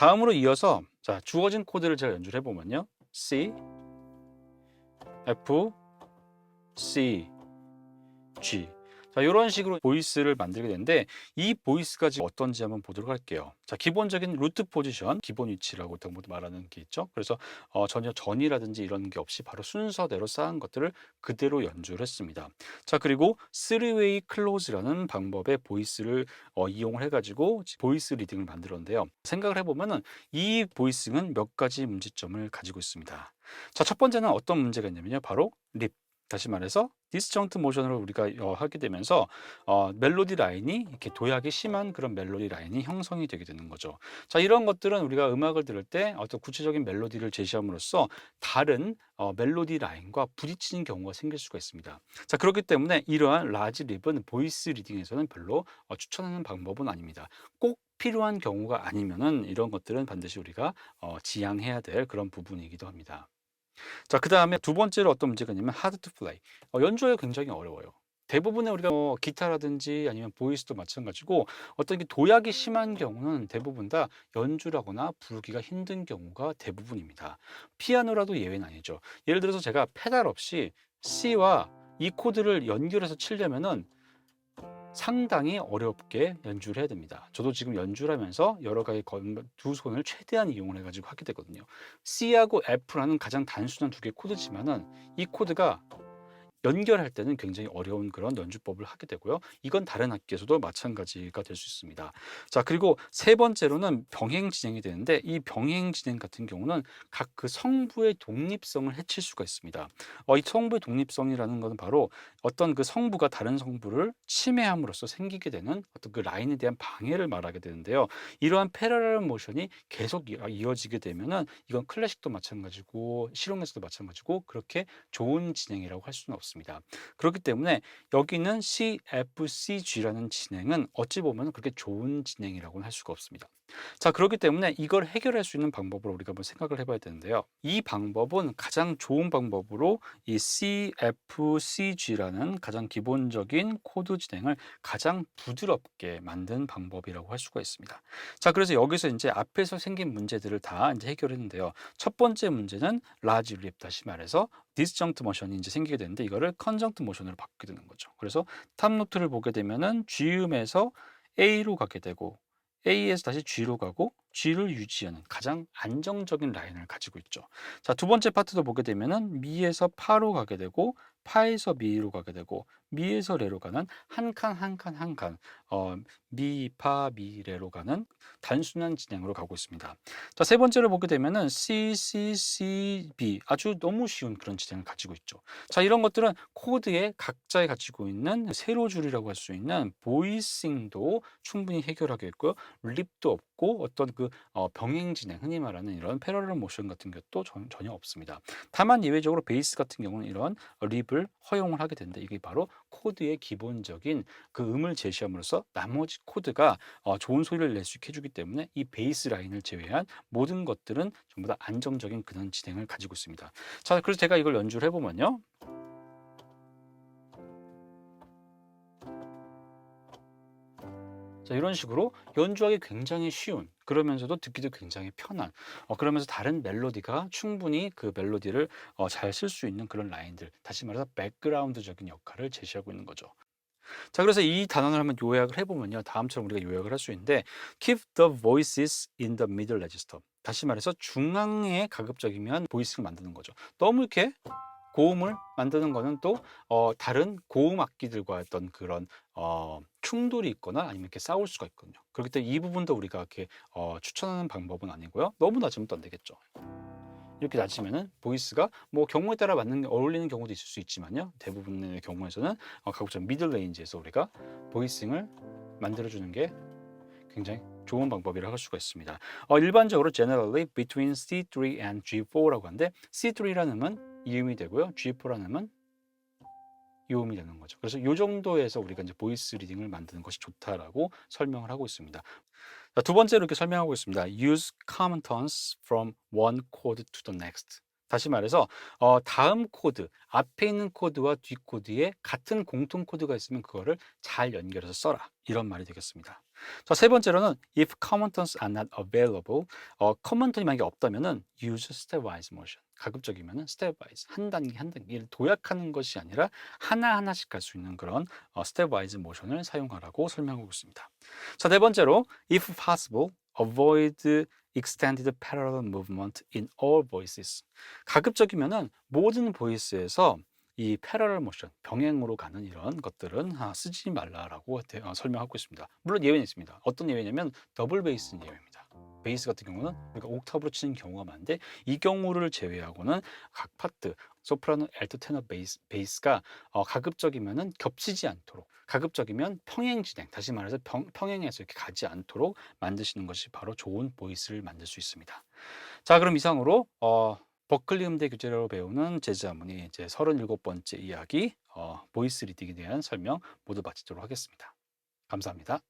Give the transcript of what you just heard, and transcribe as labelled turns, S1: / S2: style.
S1: 다음으로 이어서 자 주어진 코드를 제가 연주를 해보면요. C, F, C, G. 자, 이런 식으로 보이스를 만들게 되는데 이 보이스가 지금 어떤지 한번 보도록 할게요. 자, 기본적인 루트 포지션, 기본 위치라고 모두 말하는 게 있죠. 그래서 어, 전혀 전이라든지 이런 게 없이 바로 순서대로 쌓은 것들을 그대로 연주를 했습니다. 자, 그리고 3웨이 클로즈라는 방법의 보이스를 어, 이용을 해가지고 보이스 리딩을 만들었는데요. 생각을 해보면은 이 보이스는 몇 가지 문제점을 가지고 있습니다. 자, 첫 번째는 어떤 문제가 있냐면요. 바로 립. 다시 말해서 디스정트 모션으로 우리가 어, 하게 되면서 어, 멜로디 라인이 이렇게 도약이 심한 그런 멜로디 라인이 형성이 되게 되는 거죠. 자 이런 것들은 우리가 음악을 들을 때 어떤 구체적인 멜로디를 제시함으로써 다른 어, 멜로디 라인과 부딪히는 경우가 생길 수가 있습니다. 자 그렇기 때문에 이러한 라지 립은 보이스 리딩에서는 별로 어, 추천하는 방법은 아닙니다. 꼭 필요한 경우가 아니면은 이런 것들은 반드시 우리가 어, 지양해야 될 그런 부분이기도 합니다. 자, 그 다음에 두 번째로 어떤 문제가 있냐면 hard to play. 어, 연주하기가 굉장히 어려워요. 대부분의 우리가 뭐 기타라든지 아니면 보이스도 마찬가지고 어떤 게 도약이 심한 경우는 대부분 다 연주라거나 부르기가 힘든 경우가 대부분입니다. 피아노라도 예외는 아니죠. 예를 들어서 제가 페달 없이 C와 이 코드를 연결해서 치려면은 상당히 어렵게 연주를 해야 됩니다. 저도 지금 연주를 하면서 여러 가지 건- 두 손을 최대한 이용을 해가지고 하게 되거든요. C하고 F라는 가장 단순한 두 개의 코드지만은 이 코드가 연결할 때는 굉장히 어려운 그런 연주법을 하게 되고요. 이건 다른 악기에서도 마찬가지가 될 수 있습니다. 자, 그리고 세 번째로는 병행 진행이 되는데 이 병행 진행 같은 경우는 각 그 성부의 독립성을 해칠 수가 있습니다. 어, 이 성부의 독립성이라는 것은 바로 어떤 그 성부가 다른 성부를 침해함으로써 생기게 되는 어떤 그 라인에 대한 방해를 말하게 되는데요. 이러한 패러럴 모션이 계속 이- 이어지게 되면은 이건 클래식도 마찬가지고 실용에서도 마찬가지고 그렇게 좋은 진행이라고 할 수는 없습니다. 그렇기 때문에 여기는 C, F, C, G라는 진행은 어찌 보면 그렇게 좋은 진행이라고는 할 수가 없습니다. 자, 그렇기 때문에 이걸 해결할 수 있는 방법을 우리가 한번 생각을 해봐야 되는데요. 이 방법은 가장 좋은 방법으로 이 C, F, C, G라는 가장 기본적인 코드 진행을 가장 부드럽게 만든 방법이라고 할 수가 있습니다. 자, 그래서 여기서 이제 앞에서 생긴 문제들을 다 이제 해결했는데요. 첫 번째 문제는 라지 립 다시 말해서 디스정트 모션이 이제 생기게 되는데 이거를 컨정트 모션으로 바꾸게 되는 거죠. 그래서 탑 노트를 보게 되면은 G음에서 A로 가게 되고 A에서 다시 G로 가고 G를 유지하는 가장 안정적인 라인을 가지고 있죠. 자, 두 번째 파트도 보게 되면은 미에서 파로 가게 되고 파에서 미로 가게 되고 미에서 레로 가는 한 칸 한 칸 한 칸 어, 미, 파, 미, 레로 가는 단순한 진행으로 가고 있습니다. 자, 세 번째로 보게 되면은 C, C, C, B 아주 너무 쉬운 그런 진행을 가지고 있죠. 자, 이런 것들은 코드에 각자에 가지고 있는 세로 줄이라고 할 수 있는 보이싱도 충분히 해결하겠고요. 립도 없고 어떤 그 어, 병행 진행 흔히 말하는 이런 패러럴 모션 같은 것도 전, 전혀 없습니다. 다만 예외적으로 베이스 같은 경우는 이런 립을 허용을 하게 되는데 이게 바로 코드의 기본적인 그 음을 제시함으로써 나머지 코드가 어, 좋은 소리를 낼 수 있게 해주기 때문에 이 베이스 라인을 제외한 모든 것들은 전부 다 안정적인 그런 진행을 가지고 있습니다. 자, 그래서 제가 이걸 연주를 해보면요. 자, 이런 식으로 연주하기 굉장히 쉬운 그러면서도 듣기도 굉장히 편한 어, 그러면서 다른 멜로디가 충분히 그 멜로디를 어, 잘 쓸 수 있는 그런 라인들 다시 말해서 백그라운드적인 역할을 제시하고 있는 거죠. 자, 그래서 이 단원을 한번 요약을 해보면요. 다음처럼 우리가 요약을 할 수 있는데 Keep the voices in the middle register. 다시 말해서 중앙에 가급적이면 보이스를 만드는 거죠. 너무 이렇게 고음을 만드는 거는 또 어, 다른 고음 악기들과 어떤 그런 어, 충돌이 있거나 아니면 이렇게 싸울 수가 있거든요. 그렇기 때문에 이 부분도 우리가 이렇게 어, 추천하는 방법은 아니고요. 너무 낮으면 또 안 되겠죠. 이렇게 낮으면은 보이스가 뭐 경우에 따라 맞는 어울리는 경우도 있을 수 있지만요. 대부분의 경우에서는 어, 가급적 미들 레인지에서 우리가 보이싱을 만들어주는 게 굉장히 좋은 방법이라고 할 수가 있습니다. 어, 일반적으로 generally between C3 and G4라고 하는데 C3라는 음은 이음이 되고요. G4라는 음은 요음이 되는 거죠. 그래서 이 정도에서 우리가 이제 보이스 리딩을 만드는 것이 좋다라고 설명을 하고 있습니다. 자, 두 번째로 이렇게 설명하고 있습니다. Use common tones from one chord to the next. 다시 말해서 어, 다음 코드, 앞에 있는 코드와 뒤 코드에 같은 공통 코드가 있으면 그거를 잘 연결해서 써라. 이런 말이 되겠습니다. 자, 세 번째로는 if common terms are not available, 어, common term이 만약에 없다면은 use stepwise motion. 가급적이면은 stepwise 한 단계 한 단계를 도약하는 것이 아니라 하나 하나씩 갈 수 있는 그런 어, stepwise motion을 사용하라고 설명하고 있습니다. 자, 네 번째로 if possible, avoid extended parallel movement in all voices. 가급적이면은 모든 보이스에서 이 패러럴 모션, 병행으로 가는 이런 것들은 아, 쓰지 말라라고 대- 어, 설명하고 있습니다. 물론 예외는 있습니다. 어떤 예외냐면 더블 베이스는 예외입니다. 베이스 같은 경우는 우리가 옥타브로 치는 경우가 많은데 이 경우를 제외하고는 각 파트 소프라노, 알토, 테너, 베이스, 베이스가 어, 가급적이면은 겹치지 않도록 가급적이면 평행 진행 다시 말해서 평, 평행해서 이렇게 가지 않도록 만드시는 것이 바로 좋은 보이스를 만들 수 있습니다. 자 그럼 이상으로 어, 버클리 음대 교재로 배우는 제자문의 이제 37번째 이야기 어, 보이스 리딩에 대한 설명 모두 마치도록 하겠습니다. 감사합니다.